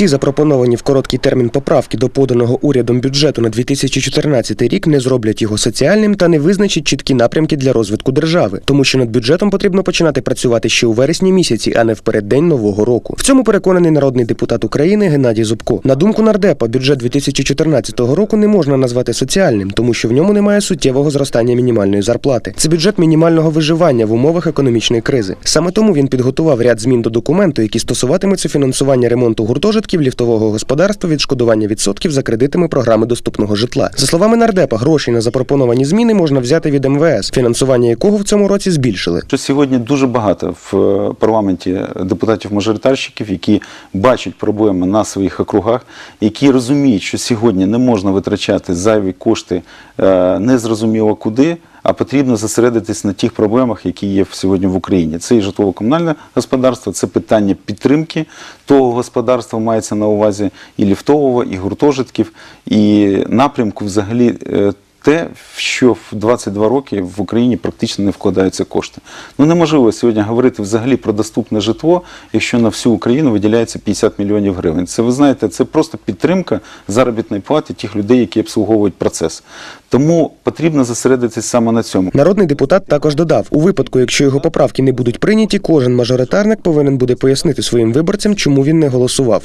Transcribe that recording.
Всі запропоновані в короткий термін поправки до поданого урядом бюджету на 2014 рік не зроблять його соціальним та не визначать чіткі напрямки для розвитку держави, тому що над бюджетом потрібно починати працювати ще у вересні місяці, а не в переддень нового року. В цьому переконаний народний депутат України Геннадій Зубко. На думку нардепа, бюджет 2014 року не можна назвати соціальним, тому що в ньому немає суттєвого зростання мінімальної зарплати. Це бюджет мінімального виживання в умовах економічної кризи. Саме тому він підготував ряд змін до документу, які стосуватимуться фінансування ремонту гуртожитків, ліфтового господарства, відшкодування відсотків за кредитами програми доступного житла. За словами нардепа, гроші на запропоновані зміни можна взяти від МВС, фінансування якого в цьому році збільшили. Що сьогодні дуже багато в е, парламенті депутатів-мажоритарщиків, які бачать проблеми на своїх округах, які розуміють, що сьогодні не можна витрачати зайві кошти е, незрозуміло куди. А потрібно зосередитись на тих проблемах, які є сьогодні в Україні. Це і житлово-комунальне господарство, це питання підтримки того господарства мається на увазі і ліфтового, і гуртожитків, і напрямку взагалі. Те, що в 22 роки в Україні практично не вкладаються кошти. Ну неможливо сьогодні говорити взагалі про доступне житло, якщо на всю Україну виділяється 50 мільйонів гривень. Це ви знаєте, це просто підтримка заробітної плати тих людей, які обслуговують процес. Тому потрібно зосередитись саме на цьому. Народний депутат також додав: у випадку, якщо його поправки не будуть прийняті, кожен мажоритарник повинен буде пояснити своїм виборцям, чому він не голосував.